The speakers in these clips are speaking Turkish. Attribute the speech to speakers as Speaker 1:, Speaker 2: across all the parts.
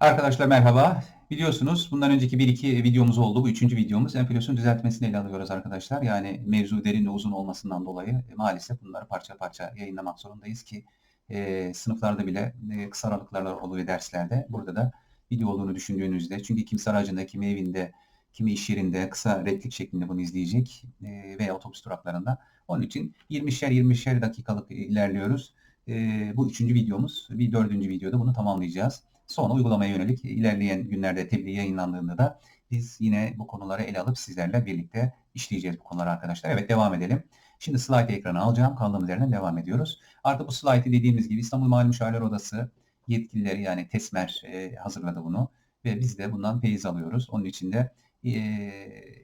Speaker 1: Arkadaşlar merhaba. Biliyorsunuz bundan önceki bir iki videomuz oldu. Bu üçüncü videomuz. Enflasyon düzeltmesini ele alıyoruz arkadaşlar. Yani mevzu derin ve uzun olmasından dolayı e, maalesef bunları parça parça yayınlamak zorundayız ki e, sınıflarda bile e, kısa aralıklarla oluyor derslerde. Burada da video olduğunu düşündüğünüzde çünkü kimse aracında, kimi evinde, kimi iş yerinde kısa replik şeklinde bunu izleyecek e, veya otobüs duraklarında. Onun için 20'şer 20'şer dakikalık ilerliyoruz. E, bu üçüncü videomuz. Bir dördüncü videoda bunu tamamlayacağız. Sonra uygulamaya yönelik ilerleyen günlerde tebliğ yayınlandığında da biz yine bu konuları ele alıp sizlerle birlikte işleyeceğiz bu konuları arkadaşlar. Evet devam edelim. Şimdi slide ekranı alacağım. Kaldığımız yerden devam ediyoruz. Artık bu slide'i dediğimiz gibi İstanbul Mali Müşavirler Odası yetkilileri yani TESMER e, hazırladı bunu. Ve biz de bundan feyiz alıyoruz. Onun için de e,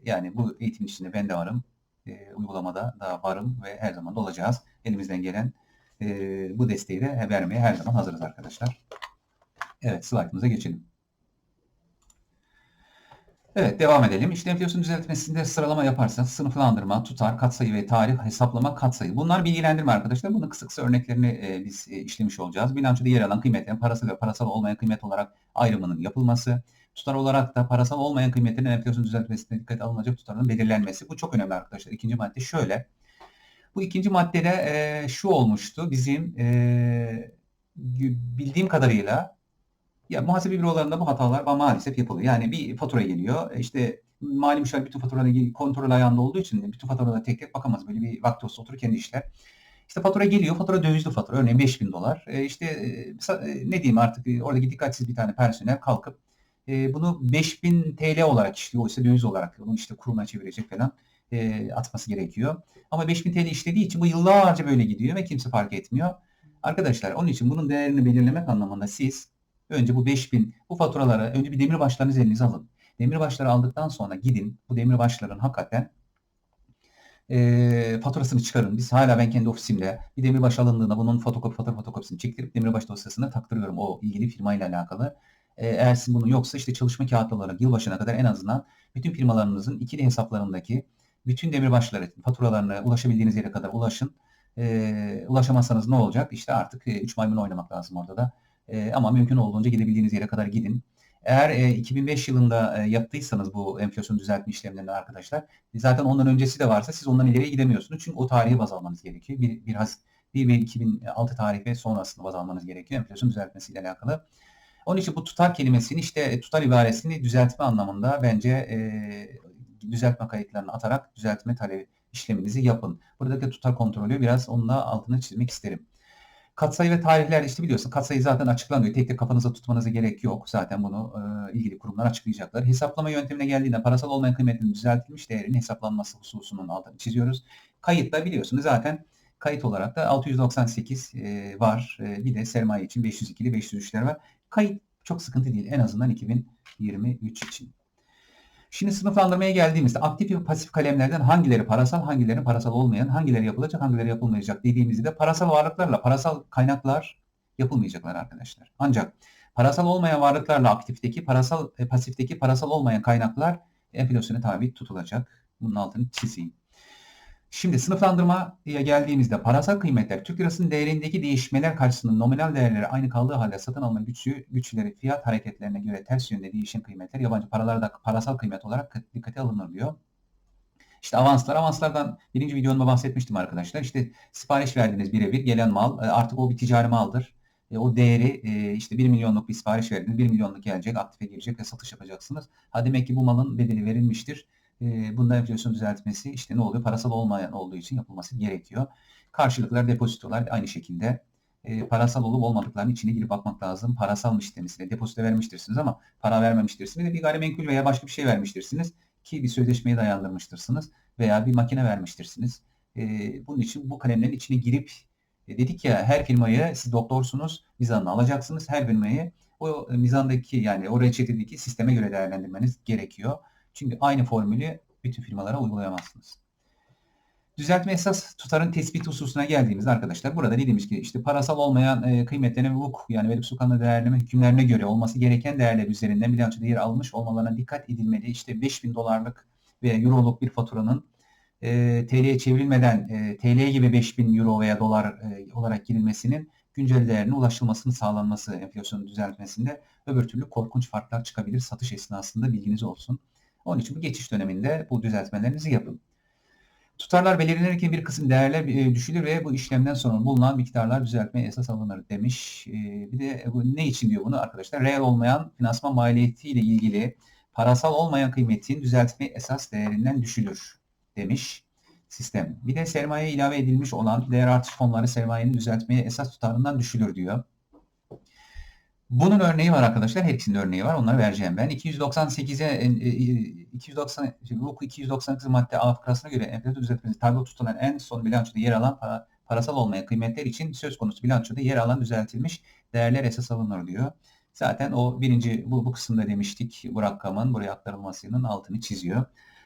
Speaker 1: yani bu eğitim içinde ben de varım. E, uygulamada da varım ve her zaman da olacağız. Elimizden gelen bu desteği de vermeye her zaman hazırız arkadaşlar. Evet slaytımıza geçelim. Evet devam edelim. İşte enflasyon düzeltmesinde sıralama yaparsanız sınıflandırma, tutar, katsayı ve tarih hesaplama katsayı. Bunlar bilgilendirme arkadaşlar. Bunun kısa kısa örneklerini e, biz e, işlemiş olacağız. Bilançoda yer alan kıymetlerin parasal ve parasal olmayan kıymet olarak ayrımının yapılması. Tutar olarak da parasal olmayan kıymetlerin enflasyon düzeltmesine dikkat alınacak tutarının belirlenmesi. Bu çok önemli arkadaşlar. İkinci madde şöyle. Bu ikinci maddede e, şu olmuştu. Bizim e, bildiğim kadarıyla ya muhasebe bürolarında bu hatalar maalesef yapılıyor. Yani bir fatura geliyor. İşte mali müşavir bütün faturaları kontrol ayağında olduğu için bütün faturalara tek tek bakamaz. Böyle bir vakti olsa oturur kendi işler. İşte fatura geliyor. Fatura dövizli fatura. Örneğin 5000 dolar. E işte e, ne diyeyim artık e, oradaki dikkatsiz bir tane personel kalkıp e, bunu 5000 TL olarak işliyor. Oysa döviz olarak bunu işte kuruma çevirecek falan e, atması gerekiyor. Ama 5000 TL işlediği için bu yıllarca böyle gidiyor ve kimse fark etmiyor. Arkadaşlar onun için bunun değerini belirlemek anlamında siz Önce bu 5000 bu faturaları önce bir demirbaşlarınızı elinize alın. Demirbaşları aldıktan sonra gidin bu demirbaşların hakikaten e, faturasını çıkarın. Biz hala ben kendi ofisimde bir demirbaş alındığında bunun fotokopi fatura fotokopisini çektirip demirbaş dosyasına taktırıyorum o ilgili firmayla alakalı. E, eğer sizin bunun yoksa işte çalışma kağıtlı olarak yılbaşına kadar en azından bütün firmalarınızın ikili hesaplarındaki bütün demirbaşları faturalarına ulaşabildiğiniz yere kadar ulaşın. E, ulaşamazsanız ne olacak? İşte artık 3 e, maymun oynamak lazım orada da. E, ama mümkün olduğunca gidebildiğiniz yere kadar gidin. Eğer e, 2005 yılında e, yaptıysanız bu enflasyon düzeltme işlemlerini arkadaşlar zaten ondan öncesi de varsa siz ondan ileriye gidemiyorsunuz. Çünkü o tarihi baz almanız gerekiyor. Bir, bir, bir ve 2006 tarihi ve sonrasında baz almanız gerekiyor enflasyon düzeltmesiyle alakalı. Onun için bu tutar kelimesini işte e, tutar ibaresini düzeltme anlamında bence e, düzeltme kayıtlarını atarak düzeltme talebi işleminizi yapın. Buradaki tutar kontrolü biraz onunla altını çizmek isterim. Katsayı ve tarihler işte biliyorsun katsayı zaten açıklanıyor. Tek tek kafanıza tutmanıza gerek yok. Zaten bunu e, ilgili kurumlar açıklayacaklar. Hesaplama yöntemine geldiğinde parasal olmayan kıymetin düzeltilmiş değerinin hesaplanması hususunun altını çiziyoruz. Kayıtta biliyorsunuz zaten kayıt olarak da 698 e, var. E, bir de sermaye için 502'li 503'ler var. Kayıt çok sıkıntı değil en azından 2023 için. Şimdi sınıflandırmaya geldiğimizde aktif ve pasif kalemlerden hangileri parasal, hangileri parasal olmayan, hangileri yapılacak, hangileri yapılmayacak dediğimizde parasal varlıklarla parasal kaynaklar yapılmayacaklar arkadaşlar. Ancak parasal olmayan varlıklarla aktifteki, parasal e, pasifteki parasal olmayan kaynaklar enflasyona tabi tutulacak. Bunun altını çizeyim. Şimdi sınıflandırmaya geldiğimizde parasal kıymetler Türk lirasının değerindeki değişmeler karşısında nominal değerleri aynı kaldığı halde satın alma güçlü, güçleri fiyat hareketlerine göre ters yönde değişen kıymetler yabancı paralarda parasal kıymet olarak dikkate alınır diyor. İşte avanslar, avanslardan birinci videomda bahsetmiştim arkadaşlar. İşte sipariş verdiniz birebir gelen mal e, artık o bir ticari maldır. E, o değeri e, işte 1 milyonluk bir sipariş verdiniz 1 milyonluk gelecek aktife girecek ve satış yapacaksınız. Ha demek ki bu malın bedeli verilmiştir e, bunda enflasyon düzeltmesi işte ne oluyor? Parasal olmayan olduğu için yapılması gerekiyor. Karşılıklar, depozitolar aynı şekilde e, parasal olup olmadıklarının içine girip bakmak lazım. Parasalmış demisine depozito vermiştirsiniz ama para vermemiştirsiniz. Bir gayrimenkul veya başka bir şey vermiştirsiniz ki bir sözleşmeye dayandırmıştırsınız veya bir makine vermiştirsiniz. E, bunun için bu kalemlerin içine girip e, dedik ya her firmayı siz doktorsunuz mizanını alacaksınız. Her firmayı o mizandaki yani o reçetedeki sisteme göre değerlendirmeniz gerekiyor. Çünkü aynı formülü bütün firmalara uygulayamazsınız. Düzeltme esas tutarın tespit hususuna geldiğimizde arkadaşlar burada dediğimiz ki işte parasal olmayan e, kıymetlerin vuk yani verip su kanunu değerleme hükümlerine göre olması gereken değerler üzerinden bilançoda yer almış olmalarına dikkat edilmeli. İşte 5000 dolarlık ve euroluk bir faturanın e, TL'ye çevrilmeden e, TL gibi 5000 euro veya dolar e, olarak girilmesinin güncel değerine ulaşılmasını sağlanması enflasyonun düzeltmesinde öbür türlü korkunç farklar çıkabilir satış esnasında bilginiz olsun. Onun için bu geçiş döneminde bu düzeltmelerinizi yapın. Tutarlar belirlenirken bir kısım değerler e, düşülür ve bu işlemden sonra bulunan miktarlar düzeltmeye esas alınır demiş. E, bir de bu ne için diyor bunu arkadaşlar? Reel olmayan finansman maliyetiyle ilgili parasal olmayan kıymetin düzeltme esas değerinden düşülür demiş sistem. Bir de sermaye ilave edilmiş olan değer artış fonları sermayenin düzeltmeye esas tutarından düşülür diyor. Bunun örneği var arkadaşlar. Hepsinin örneği var. Onları vereceğim ben. 298'e 290 bu 298 madde A fıkrasına göre enflasyon düzeltmesi tabi tutulan en son bilançoda yer alan para, parasal olmayan kıymetler için söz konusu bilançoda yer alan düzeltilmiş değerler esas alınır diyor. Zaten o birinci bu, bu kısımda demiştik bu rakamın buraya aktarılmasının altını çiziyor.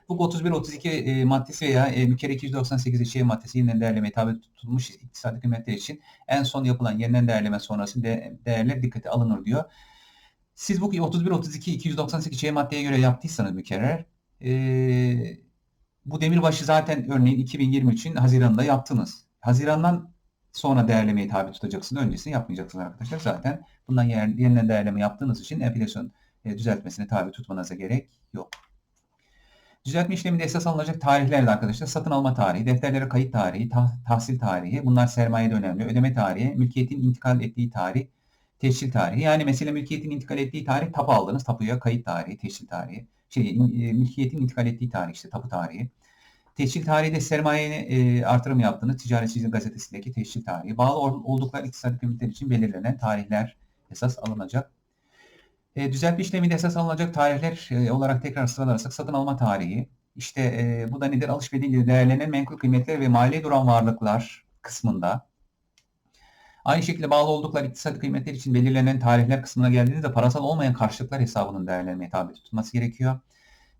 Speaker 1: Bu 31-32 e, maddesi veya e, kere 298 eşeği maddesi yeniden değerlemeye tabi tutulmuş iktisadi kıymetler için en son yapılan yeniden değerleme sonrası de, değerler dikkate alınır diyor. Siz bu 31-32 298 şey maddeye göre yaptıysanız kere e, bu demirbaşı zaten örneğin 2023'ün Haziran'da yaptınız. Haziran'dan sonra değerlemeyi tabi tutacaksınız. Öncesini yapmayacaksınız arkadaşlar. Zaten bundan yeniden değerleme yaptığınız için enflasyon e, düzeltmesine tabi tutmanıza gerek yok. Düzeltme işleminde esas alınacak tarihler de arkadaşlar satın alma tarihi, defterlere kayıt tarihi, tah tahsil tarihi, bunlar sermayede önemli, ödeme tarihi, mülkiyetin intikal ettiği tarih, teşkil tarihi. Yani mesela mülkiyetin intikal ettiği tarih tapu aldınız, tapuya kayıt tarihi, teşkil tarihi. Şey, e, mülkiyetin intikal ettiği tarih işte tapu tarihi. Teşkil tarihi de sermayeni e, artırım yaptığınız Ticaretçilik Gazetesi'ndeki teşkil tarihi. Bağlı oldukları iktisadi kıymetler için belirlenen tarihler esas alınacak. E, düzeltme işleminde esas alınacak tarihler e, olarak tekrar sıralarsak satın alma tarihi, işte e, bu da nedir? Alış bedeliyle değerlenen menkul kıymetler ve mali duran varlıklar kısmında. Aynı şekilde bağlı oldukları iktisadi kıymetler için belirlenen tarihler kısmına geldiğinizde parasal olmayan karşılıklar hesabının değerlenmeye tabi tutulması gerekiyor.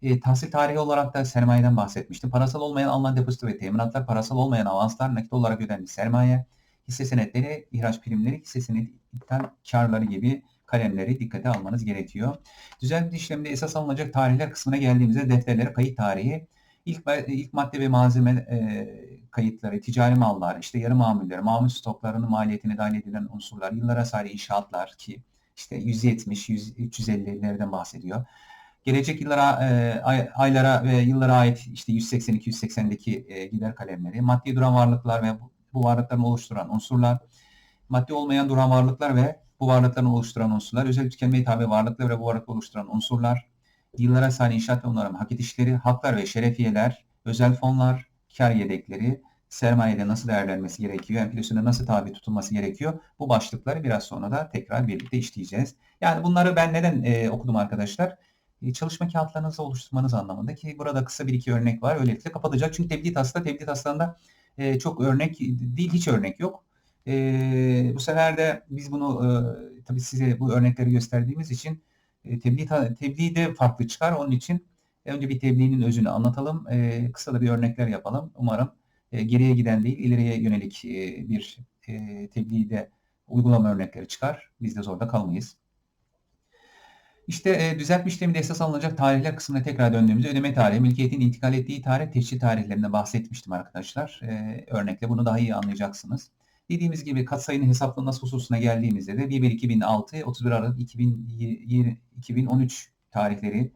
Speaker 1: E, tahsil tarihi olarak da sermayeden bahsetmiştim. Parasal olmayan alınan depozito ve teminatlar, parasal olmayan avanslar, nakit olarak ödenmiş sermaye, hisse senetleri, ihraç primleri, hisse iptal karları gibi kalemleri dikkate almanız gerekiyor. Düzenli işlemde esas alınacak tarihler kısmına geldiğimizde defterlere kayıt tarihi, ilk, ilk madde ve malzeme e, kayıtları, ticari mallar, işte yarı mamuller, mamul stoklarının maliyetine dahil edilen unsurlar, yıllara sahip inşaatlar ki işte 170, 100, 350'lerden bahsediyor. Gelecek yıllara, e, ay, aylara ve yıllara ait işte 180-280'deki e, gider kalemleri, maddi duran varlıklar ve bu, bu varlıkların oluşturan unsurlar, maddi olmayan duran varlıklar ve bu varlıkların oluşturan unsurlar, özel tükenmeye tabi varlıklar ve bu varlıkları oluşturan unsurlar, yıllara sahne inşaat ve onarım hak edişleri, haklar ve şerefiyeler, özel fonlar, kar yedekleri, sermayede nasıl değerlenmesi gerekiyor, enflasyona nasıl tabi tutulması gerekiyor. Bu başlıkları biraz sonra da tekrar birlikte işleyeceğiz. Yani bunları ben neden e, okudum arkadaşlar? E, çalışma kağıtlarınızı oluşturmanız anlamında ki burada kısa bir iki örnek var. Öylelikle kapatacak. Çünkü tebliğ taslağında, tebliğ taslağında e, çok örnek değil, hiç örnek yok. E, bu sefer de biz bunu e, tabii size bu örnekleri gösterdiğimiz için e, tebliğ, tebliğ de farklı çıkar. Onun için önce bir tebliğinin özünü anlatalım. E, kısa da bir örnekler yapalım. Umarım e, geriye giden değil, ileriye yönelik e, bir e, tebliğde uygulama örnekleri çıkar. Biz de zorda kalmayız. İşte e, düzeltme işleminde esas alınacak tarihler kısmına tekrar döndüğümüzde ödeme tarihi, mülkiyetin intikal ettiği tarih, teşhir tarihlerinde bahsetmiştim arkadaşlar. E, örnekle bunu daha iyi anlayacaksınız. Dediğimiz gibi katsayının hesaplanması hususuna geldiğimizde de 1 2006 31 Aralık 2020, 2013 tarihleri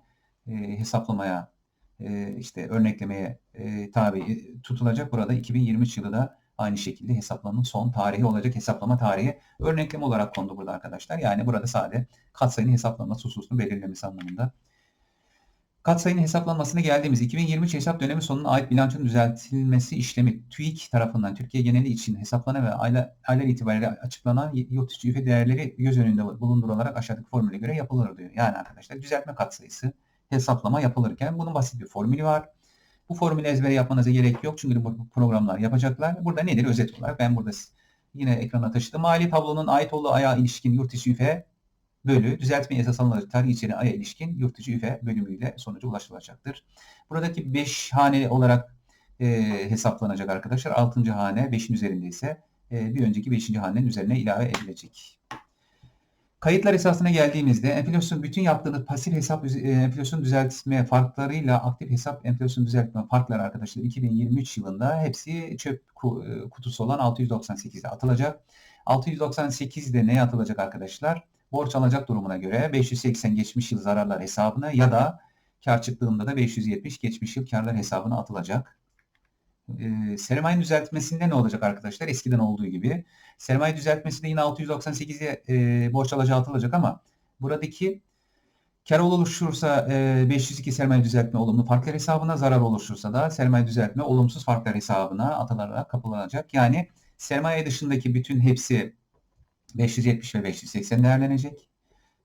Speaker 1: e, hesaplamaya e, işte örneklemeye e, tabi tutulacak. Burada 2023 yılı da aynı şekilde hesaplamanın son tarihi olacak hesaplama tarihi örnekleme olarak kondu burada arkadaşlar. Yani burada sade katsayının hesaplanması hususunu belirlemesi anlamında Katsayının hesaplanmasına geldiğimiz 2023 hesap dönemi sonuna ait bilançonun düzeltilmesi işlemi TÜİK tarafından Türkiye geneli için hesaplanan ve aylar, itibariyle açıklanan yurt içi üfe değerleri göz önünde bulundurularak aşağıdaki formüle göre yapılır diyor. Yani arkadaşlar düzeltme katsayısı hesaplama yapılırken bunun basit bir formülü var. Bu formülü ezbere yapmanıza gerek yok çünkü bu programlar yapacaklar. Burada nedir özet olarak ben burada yine ekrana taşıdım. Mali tablonun ait olduğu aya ilişkin yurt içi üfe bölü düzeltme esas alınacak tarih içeri aya ilişkin yurt dışı üfe bölümüyle sonuca ulaşılacaktır. Buradaki 5 hane olarak e, hesaplanacak arkadaşlar. 6. hane 5'in üzerinde ise e, bir önceki 5. hanenin üzerine ilave edilecek. Kayıtlar esasına geldiğimizde enflasyon bütün yaptığınız pasif hesap e, enflasyon düzeltme farklarıyla aktif hesap enflasyon düzeltme farkları arkadaşlar 2023 yılında hepsi çöp e, kutusu olan 698'e atılacak. 698 de neye atılacak arkadaşlar? Borç alacak durumuna göre 580 geçmiş yıl zararlar hesabına ya da kar çıktığında da 570 geçmiş yıl karlar hesabına atılacak. Ee, sermaye düzeltmesinde ne olacak arkadaşlar? Eskiden olduğu gibi. Sermaye düzeltmesinde yine 698'e e, borç alacağı atılacak ama buradaki kar oluşursa e, 502 sermaye düzeltme olumlu farklar hesabına, zarar oluşursa da sermaye düzeltme olumsuz farklar hesabına atılarak kapılanacak. Yani sermaye dışındaki bütün hepsi 570 ve 580 değerlenecek.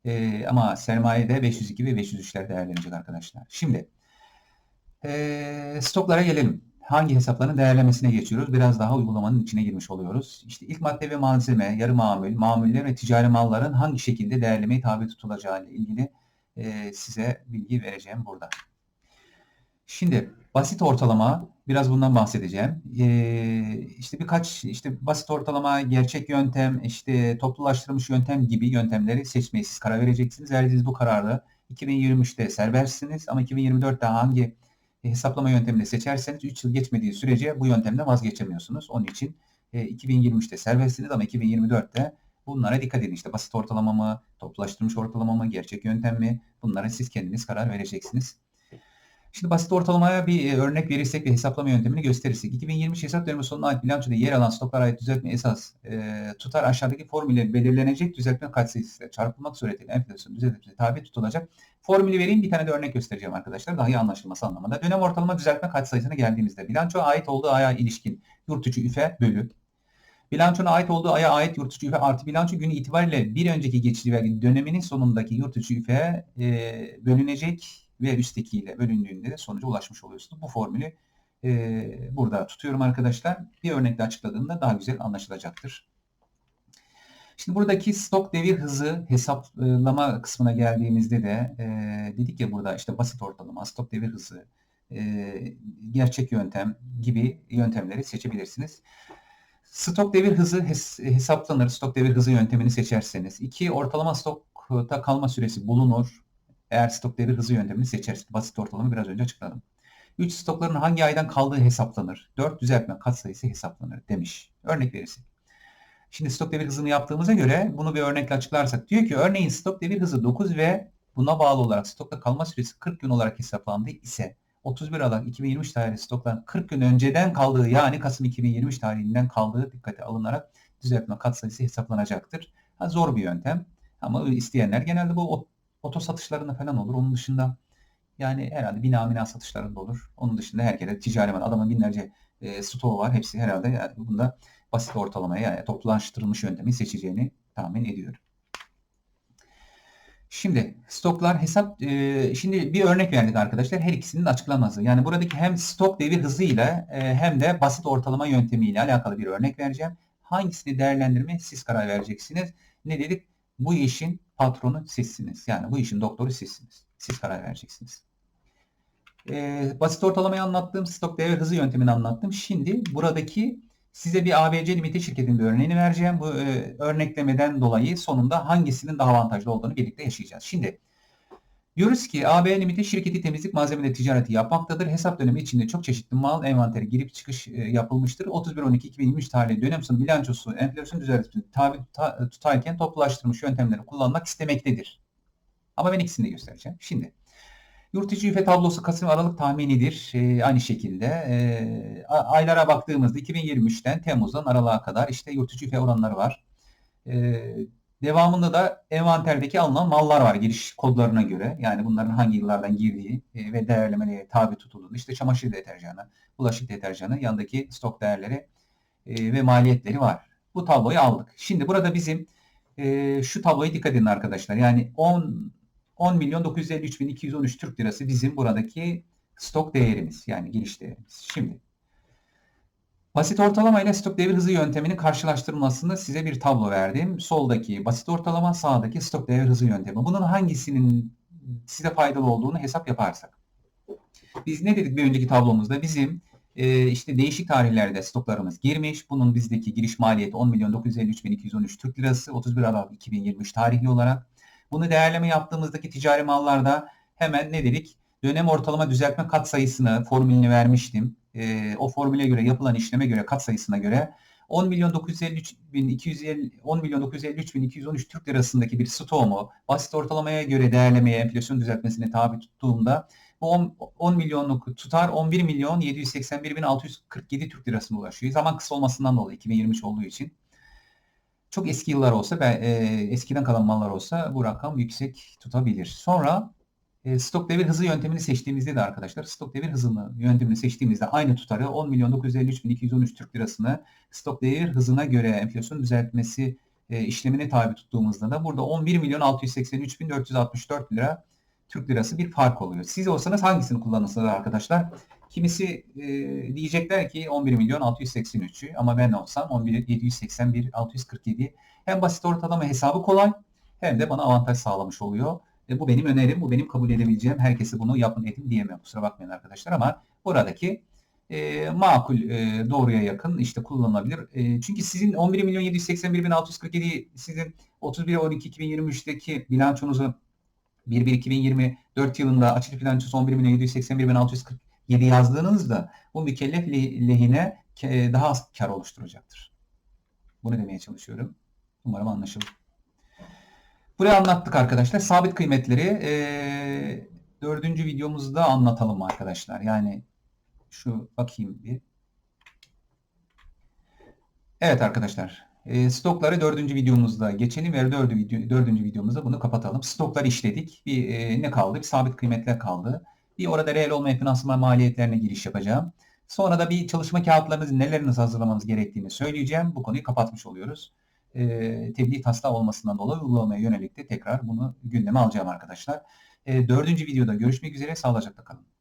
Speaker 1: E, ama sermayede 502 ve 503'ler değerlenecek arkadaşlar. Şimdi e, stoklara gelelim. Hangi hesapların değerlemesine geçiyoruz? Biraz daha uygulamanın içine girmiş oluyoruz. İşte ilk madde ve malzeme, yarı mamul, mamuller ve ticari malların hangi şekilde değerlemeye tabi tutulacağı ile ilgili e, size bilgi vereceğim burada. Şimdi basit ortalama biraz bundan bahsedeceğim. Ee, işte birkaç işte basit ortalama, gerçek yöntem, işte toplulaştırılmış yöntem gibi yöntemleri seçmeye siz karar vereceksiniz. Verdiğiniz bu kararı 2023'te serbestsiniz ama 2024'te hangi hesaplama yöntemini seçerseniz 3 yıl geçmediği sürece bu yöntemden vazgeçemiyorsunuz. Onun için e, 2023'te serbestsiniz ama 2024'te bunlara dikkat edin. İşte basit ortalama mı, toplulaştırılmış ortalama mı, gerçek yöntem mi? Bunlara siz kendiniz karar vereceksiniz. Şimdi basit ortalamaya bir e, örnek verirsek ve hesaplama yöntemini gösterirsek 2023 hesap dönemi sonuna ait bilançoda yer alan stoklara ait düzeltme esas e, tutar aşağıdaki formülle belirlenecek düzeltme katsayısıyla çarpılmak suretiyle enflasyon düzeltmesi tabi tutulacak. Formülü vereyim bir tane de örnek göstereceğim arkadaşlar daha iyi anlaşılması anlamında. Dönem ortalama düzeltme katsayısına geldiğimizde bilanço ait olduğu aya ilişkin yurt içi üfe bölü Bilançona ait olduğu aya ait yurt içi üfe artı bilanço günü itibariyle bir önceki geçici vergi döneminin sonundaki yurt içi üfe e, bölünecek ve üsttekiyle bölündüğünde de sonuca ulaşmış oluyorsunuz. Bu formülü e, burada tutuyorum arkadaşlar. Bir örnekle açıkladığımda daha güzel anlaşılacaktır. Şimdi buradaki stok devir hızı hesaplama kısmına geldiğimizde de e, dedik ya burada işte basit ortalama, stok devir hızı, e, gerçek yöntem gibi yöntemleri seçebilirsiniz. Stok devir hızı hes hesaplanır. Stok devir hızı yöntemini seçerseniz. iki ortalama stokta kalma süresi bulunur. Eğer stok devir hızı yöntemini seçersiniz. Basit ortalama biraz önce açıkladım. 3 stokların hangi aydan kaldığı hesaplanır. 4 düzeltme katsayısı hesaplanır demiş. Örnek verirsin. Şimdi stok devir hızını yaptığımıza göre bunu bir örnekle açıklarsak diyor ki örneğin stok devir hızı 9 ve buna bağlı olarak stokta kalma süresi 40 gün olarak hesaplandı ise 31 Aralık 2023 tarihli stokların 40 gün önceden kaldığı yani Kasım 2023 tarihinden kaldığı dikkate alınarak düzeltme katsayısı hesaplanacaktır. Ha, zor bir yöntem ama isteyenler genelde bu oto satışlarında falan olur. Onun dışında yani herhalde bina mina satışlarında olur. Onun dışında herkese ticari var. Adamın binlerce e, stoğu var. Hepsi herhalde yani bunda basit ortalamaya yani toplulaştırılmış yöntemi seçeceğini tahmin ediyorum. Şimdi stoklar hesap e, şimdi bir örnek verdik arkadaşlar her ikisinin açıklaması. Yani buradaki hem stok devir hızıyla e, hem de basit ortalama yöntemiyle alakalı bir örnek vereceğim. Hangisini değerlendirme siz karar vereceksiniz. Ne dedik? Bu işin patronu sizsiniz. Yani bu işin doktoru sizsiniz. Siz karar vereceksiniz. Ee, basit ortalamayı anlattım. Stok devre hızı yöntemini anlattım. Şimdi buradaki size bir ABC limiti şirketin bir örneğini vereceğim. Bu e, örneklemeden dolayı sonunda hangisinin daha avantajlı olduğunu birlikte yaşayacağız. Şimdi Diyoruz ki AB limiti şirketi temizlik malzemeleri ticareti yapmaktadır. Hesap dönemi içinde çok çeşitli mal envanteri girip çıkış e, yapılmıştır. 31.12.2023 tarihli dönem sonu bilançosu enflasyon düzeltmesini tabi ta, tutarken toplulaştırılmış yöntemleri kullanmak istemektedir. Ama ben ikisini de göstereceğim. Şimdi yurt içi üfe tablosu Kasım Aralık tahminidir. E, aynı şekilde e, aylara baktığımızda 2023'ten Temmuz'dan Aralık'a kadar işte yurt içi üfe oranları var. E, Devamında da envanterdeki alınan mallar var giriş kodlarına göre. Yani bunların hangi yıllardan girdiği e, ve değerlemelere tabi tutulduğu. İşte çamaşır deterjanı, bulaşık deterjanı, yandaki stok değerleri e, ve maliyetleri var. Bu tabloyu aldık. Şimdi burada bizim e, şu tabloya dikkat edin arkadaşlar. Yani 10 10 milyon 953 bin 213 Türk lirası bizim buradaki stok değerimiz. Yani giriş değerimiz. Şimdi Basit ortalama ile stok devir hızı yönteminin karşılaştırılmasında size bir tablo verdim. Soldaki basit ortalama, sağdaki stok devir hızı yöntemi. Bunun hangisinin size faydalı olduğunu hesap yaparsak. Biz ne dedik bir önceki tablomuzda? Bizim e, işte değişik tarihlerde stoklarımız girmiş. Bunun bizdeki giriş maliyeti 10 milyon 953 bin 213 Türk lirası 31 Aralık 2023 tarihli olarak. Bunu değerleme yaptığımızdaki ticari mallarda hemen ne dedik? Dönem ortalama düzeltme kat sayısını formülünü vermiştim e, o formüle göre yapılan işleme göre kat sayısına göre 10 milyon 953 bin 250 10 milyon 953 bin 213 Türk lirasındaki bir stoğumu basit ortalamaya göre değerlemeye enflasyon düzeltmesine tabi tuttuğumda bu 10, 10 milyonluk tutar 11 milyon 781 bin 647 Türk lirasına ulaşıyor. Zaman kısa olmasından dolayı 2023 olduğu için. Çok eski yıllar olsa ve e, eskiden kalan mallar olsa bu rakam yüksek tutabilir. Sonra stok devir hızı yöntemini seçtiğimizde de arkadaşlar stok devir hızını yöntemini seçtiğimizde aynı tutarı 10 milyon 953 bin 213 Türk lirasını stok devir hızına göre enflasyon düzeltmesi e, işlemine tabi tuttuğumuzda da burada 11 milyon 683 bin 464 lira Türk lirası bir fark oluyor. Siz olsanız hangisini kullanırsınız arkadaşlar? Kimisi e, diyecekler ki 11 milyon 683'ü ama ben olsam 11 781 647 hem basit ortalama hesabı kolay hem de bana avantaj sağlamış oluyor. E, bu benim önerim, bu benim kabul edebileceğim. Herkese bunu yapın edin diyemem. Kusura bakmayın arkadaşlar ama buradaki e, makul e, doğruya yakın işte kullanılabilir. E, çünkü sizin 11 milyon 781 bin 647 sizin 31 12 2023'teki bilançonuzu 1 1 2024 yılında açık bilançosu 11 milyon 781 bin 647 yazdığınızda bu mükellef lehine daha az kar oluşturacaktır. Bunu demeye çalışıyorum. Umarım anlaşılır. Buraya anlattık arkadaşlar. Sabit kıymetleri e, dördüncü videomuzda anlatalım arkadaşlar. Yani şu bakayım bir. Evet arkadaşlar. E, stokları dördüncü videomuzda geçelim ve dördüncü, video, dördüncü videomuzda bunu kapatalım. Stokları işledik. Bir e, ne kaldı? Bir sabit kıymetler kaldı. Bir orada reel olmayan finansman maliyetlerine giriş yapacağım. Sonra da bir çalışma kağıtlarınızı neleriniz hazırlamanız gerektiğini söyleyeceğim. Bu konuyu kapatmış oluyoruz e, tebliğ taslağı olmasından dolayı uygulamaya yönelik de tekrar bunu gündeme alacağım arkadaşlar. E, dördüncü videoda görüşmek üzere. Sağlıcakla kalın.